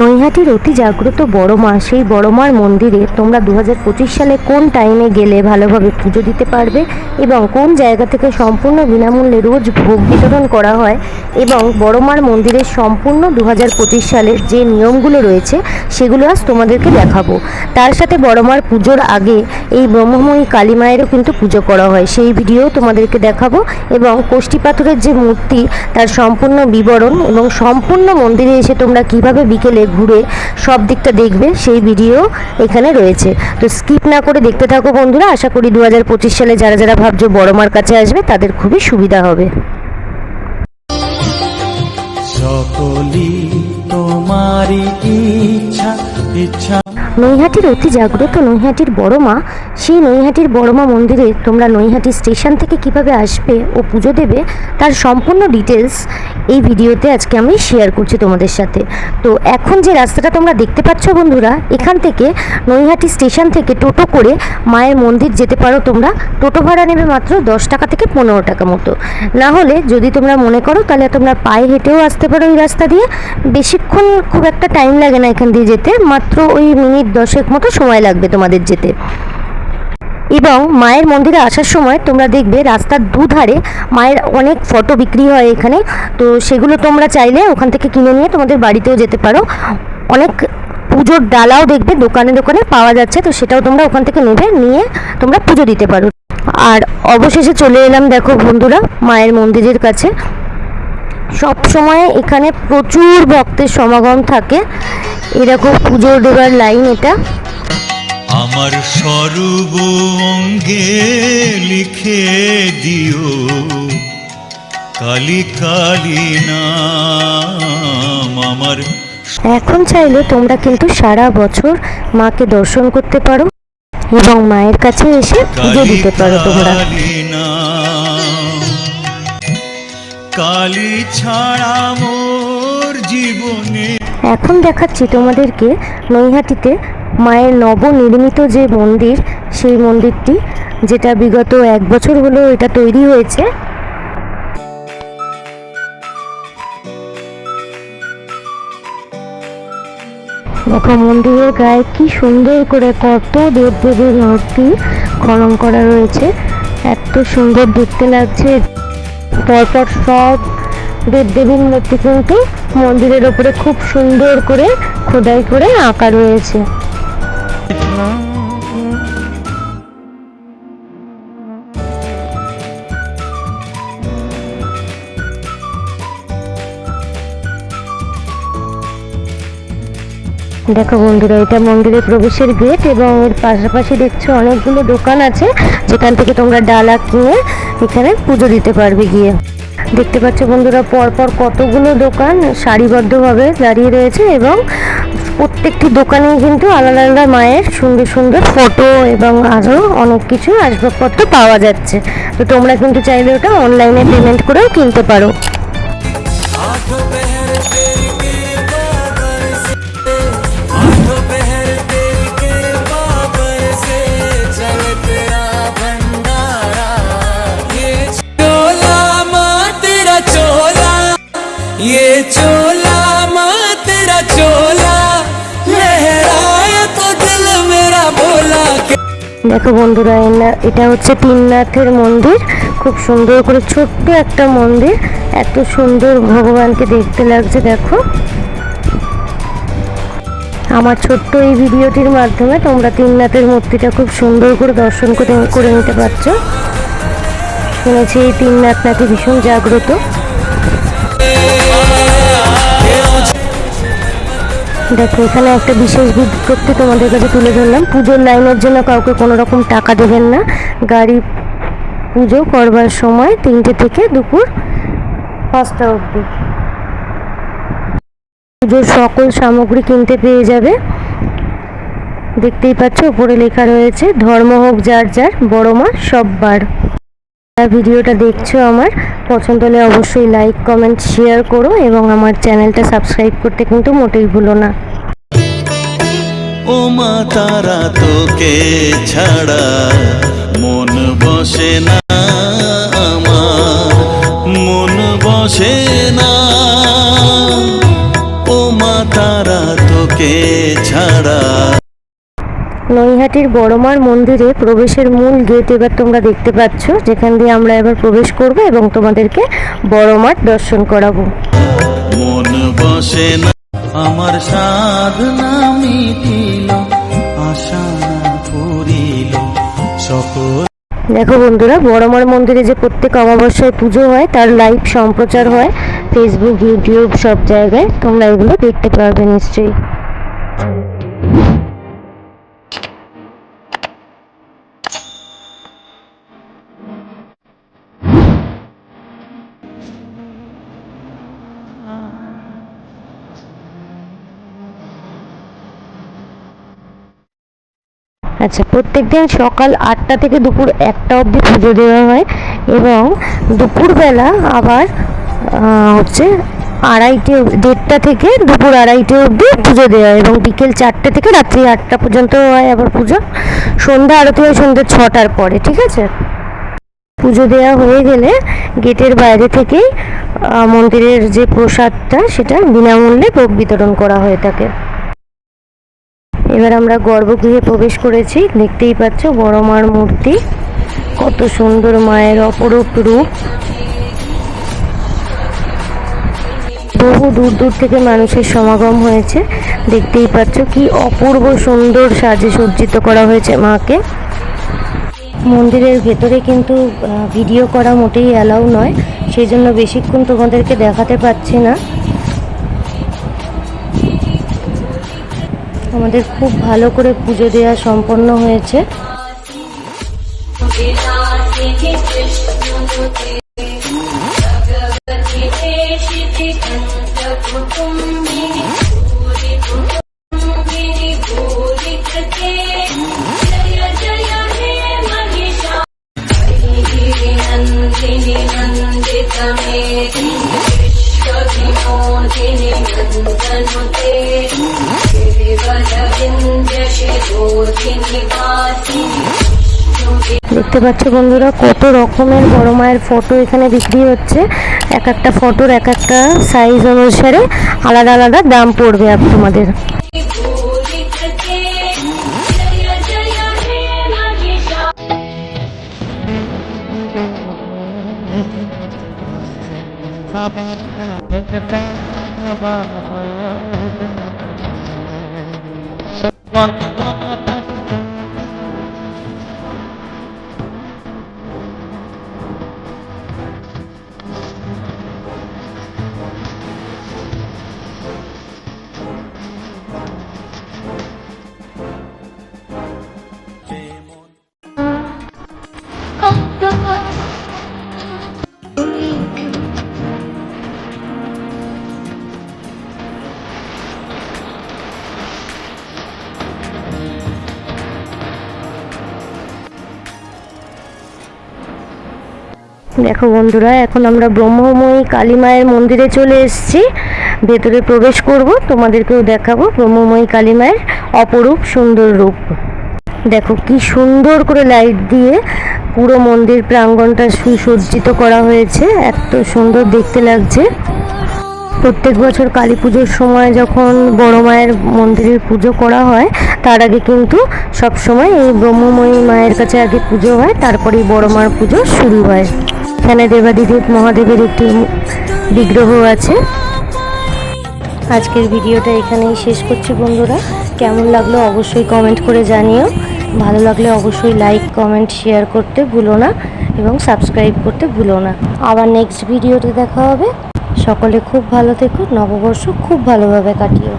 নৈহাটির অতি জাগ্রত বড় মা, সেই বড় মার মন্দিরে তোমরা দু হাজার পঁচিশ সালে কোন টাইমে গেলে ভালোভাবে পুজো দিতে পারবে এবং কোন জায়গা থেকে সম্পূর্ণ বিনামূল্যে রোজ ভোগ বিতরণ করা হয় এবং বড় মার মন্দিরের সম্পূর্ণ দু হাজার পঁচিশ সালের যে নিয়মগুলো রয়েছে সেগুলো আজ তোমাদেরকে দেখাবো। তার সাথে বড় মার পুজোর আগে এই ব্রহ্মময়ী কালী মায়েরও কিন্তু পুজো করা হয়। সেই ভিডিও তোমাদেরকে দেখাবো এবং কোষ্ঠী পাথরের যে মূর্তি, তার সম্পূর্ণ বিবরণ এবং সম্পূর্ণ মন্দিরে এসে তোমরা কীভাবে বিকেলে ঘুরে সব দিকটা দেখবে, সেই ভিডিও এখানে রয়েছে। তো স্কিপ না করে দেখতে থাকো বন্ধুরা, আশা করি দু হাজার পঁচিশ সালে যারা যারা ভাবছ বড় মার কাছে আসবে, তাদের খুবই সুবিধা হবে। সকলি ইচ্ছা ইচ্ছা নৈহাটির অতি জাগ্রত নৈহাটির বড় মা, সেই নৈহাটির বড় মা মন্দিরে তোমরা নৈহাটি স্টেশন থেকে কীভাবে আসবে ও পুজো দেবে তার সম্পূর্ণ ডিটেলস এই ভিডিওতে আজকে আমি শেয়ার করছি তোমাদের সাথে। তো এখন যে রাস্তাটা তোমরা দেখতে পাচ্ছ বন্ধুরা, এখান থেকে নৈহাটি স্টেশন থেকে টোটো করে মায়ের মন্দির যেতে পারো তোমরা। টোটো ভাড়া নেবে মাত্র দশ টাকা থেকে পনেরো টাকা মতো। না হলে যদি তোমরা মনে করো তাহলে তোমরা পায়ে হেঁটেও আসতে পারো এই রাস্তা দিয়ে। বেশিক্ষণ খুব একটা টাইম লাগে না এখান দিয়ে যেতে। মাত্র ওই মিনিট দশেক মতো সময় লাগবে তোমাদের যেতে। এবং মায়ের মন্দিরে আসার সময় তোমরা দেখবে রাস্তার দুধারে মায়ের অনেক ফটো বিক্রি হয় এখানে। তো সেগুলো তোমরা চাইলে ওখান থেকে কিনে নিয়ে তোমাদের বাড়িতেও যেতে পারো। অনেক পুজোর ডালাও দেখবে, দোকানে দোকানে পাওয়া যাচ্ছে, তো সেটাও তোমরা ওখান থেকে নেবে, নিয়ে তোমরা পুজো দিতে পারো। আর অবশেষে চলে এলাম দেখো বন্ধুরা, মায়ের মন্দিরের কাছে। সব সময় এখানে প্রচুর ভক্তের সমাগম থাকে। এরকম পুজো দেওয়ার লাইন এটা। আমার স্বরূপ অঙ্গে লিখে দিও। কালি কালি নাম আমার এখন চাইলে তোমরা কিন্তু সারা বছর মাকে দর্শন করতে পারো এবং মায়ের কাছে এসে পুজো দিতে পারো তোমরা। ছাড়া মোর জীবনে। এখন দেখাচ্ছি তোমাদেরকে নৈহাটিতে মায়ের নবনির্মিত যে মন্দির, সেই মন্দিরটি, যেটা বিগত এক বছর হলো এটা তৈরি হয়েছে। দেখো মন্দিরের গায়ে কি সুন্দর করে কত দেবদেবীর মূর্তি খনন করা রয়েছে। এত সুন্দর দেখতে লাগছে। পরপর সব দেবদেবীর মূর্তি কিন্তু মন্দিরের ওপরে খুব সুন্দর করে খোদাই করে আঁকা রয়েছে। দেখো বন্ধুরা, এটা মন্দিরের প্রবেশের গেট এবং এর পাশাপাশি দেখছ অনেকগুলো দোকান আছে। যেখান থেকে তোমরা ডালা কিনে এখানে পুজো দিতে পারবে গিয়ে। দেখতে পাচ্ছ বন্ধুরা, পরপর কতগুলো দোকান সারিবদ্ধভাবে দাঁড়িয়ে রয়েছে এবং প্রত্যেকটি দোকানে কিন্তু আলাদা আলাদা মায়ের সুন্দর সুন্দর ফটো এবং আরও অনেক কিছু আসবাবপত্র পাওয়া যাচ্ছে। তো তোমরা কিন্তু চাইলে ওটা অনলাইনে পেমেন্ট করেও কিনতে পারো। ये चोला माँ तेरा चोला लहराए तो दिल मेरा बोला के দেখো বন্ধুরা এনা- এটা হচ্ছে তিননাথের মন্দির খুব সুন্দর করে ছোট্ট একটা মন্দির এত সুন্দর ভগবানকে দেখতে লাগছে দেখো আমার ছোট্ট এই ভিডিওটির মাধ্যমে তোমরা তিননাথের মূর্তিটা খুব সুন্দর করে দর্শন করে করে নিতে পারছো শুনেছি এই তিননাথ নাকি ভীষণ জাগ্রত দেখো, এখানে একটা বিশেষ বিজ্ঞপ্তি তোমাদের কাছে তুলে ধরলাম। পুজোর লাইনের জন্য কাউকে কোনো রকম টাকা দেবেন না। গাড়ি পুজো করবার সময় তিনটে থেকে দুপুর পাঁচটা অবধি। পুজোর সকল সামগ্রী কিনতে পেয়ে যাবে। দেখতেই পাচ্ছ, উপরে লেখা রয়েছে, ধর্ম হোক যার যার, বড় মা সব বার যারা ভিডিওটা দেখছ আমার, পছন্দ হলে অবশ্যই লাইক কমেন্ট শেয়ার করো এবং আমার চ্যানেলটা সাবস্ক্রাইব করতে কিন্তু মোটেই ভুলো না। ও মা, তারা তোকে ছাড়া মন বসে না আমার, মন বসে না। ও মা, তারা তোকে ছাড়া নৈহাটির বড়মার মন্দিরে প্রবেশের মূল গেট এবার তোমরা দেখতে পাচ্ছ। যেখান দিয়ে আমরা এবার প্রবেশ করব এবং তোমাদেরকে বড়মার দর্শন করাবো। মন বসে না আমার সাধনা মিটিল আশা করিল সকল দেখো বন্ধুরা বড়মার মন্দিরে যে প্রত্যেক অমাবস্যায় পুজো হয় তার লাইভ সম্প্রচার হয় ফেসবুক ইউটিউব সব জায়গায়। তোমরা এগুলো দেখতে পারবে নিশ্চয়ই। আচ্ছা প্রত্যেকদিন সকাল আটটা থেকে দুপুর একটা অবধি পুজো দেওয়া হয় এবং দুপুরবেলা আবার হচ্ছে আড়াইটে দেড়টা থেকে দুপুর আড়াইটে অবধি পুজো দেওয়া হয় এবং বিকেল চারটে থেকে রাত্রি আটটা পর্যন্ত হয় আবার পুজো। সন্ধ্যা আরতি হয় সন্ধ্যে ছটার পরে, ঠিক আছে? পুজো দেওয়া হয়ে গেলে গেটের বাইরে থেকেই মন্দিরের যে প্রসাদটা সেটা বিনামূল্যে ভোগ বিতরণ করা হয়ে থাকে। এবার আমরা গর্ভগৃহে প্রবেশ করেছি। দেখতেই পাচ্ছ বড় মার মূর্তি। কত সুন্দর মায়ের অপরূপ রূপ। বহু দূর দূর থেকে মানুষের সমাগম হয়েছে। দেখতেই পাচ্ছ কি অপূর্ব সুন্দর সাজে সজ্জিত করা হয়েছে মাকে। মন্দিরের ভেতরে কিন্তু ভিডিও করা মোটেই অ্যালাউ নয়। সেই জন্য বেশিক্ষণ তোমাদেরকে দেখাতে পাচ্ছি না। আমাদের খুব ভালো করে পুজো দেওয়া সম্পন্ন হয়েছে। দেখতে পাচ্ছ বন্ধুরা কত রকমের বড় মায়ের ফটো এখানে বিক্রি হচ্ছে এক একটা ফটোর এক একটা সাইজ অনুসারে আলাদা আলাদা দাম পড়বে আপ তোমাদের Bye. One, one, one. দেখো বন্ধুরা, এখন আমরা ব্রহ্মময়ী কালী মায়ের মন্দিরে চলে এসেছি। ভেতরে প্রবেশ করব, তোমাদেরকেও দেখাবো ব্রহ্মময়ী কালী মায়ের অপরূপ সুন্দর রূপ। দেখো কি সুন্দর করে লাইট দিয়ে পুরো মন্দির প্রাঙ্গণটা সুসজ্জিত করা হয়েছে, এত সুন্দর দেখতে লাগছে। প্রত্যেক বছর কালী পুজোর সময় যখন বড় মায়ের মন্দিরের পুজো করা হয়, তার আগে কিন্তু সব সময় এই ব্রহ্মময়ী মায়ের কাছে আগে পুজো হয়, তারপরেই বড় মার পুজো শুরু হয়। এখানে দেবাদিদেব মহাদেবের একটি বিগ্রহ আছে। আজকের ভিডিওটা এখানেই শেষ করছি বন্ধুরা। কেমন লাগল অবশ্যই কমেন্ট করে জানিও। ভালো লাগলে অবশ্যই লাইক কমেন্ট শেয়ার করতে ভুলো না এবং সাবস্ক্রাইব করতে ভুলো না। আবার নেক্সট ভিডিওতে দেখা হবে। সকলে খুব ভালো থেকো। নববর্ষ খুব ভালোভাবে কাটিও।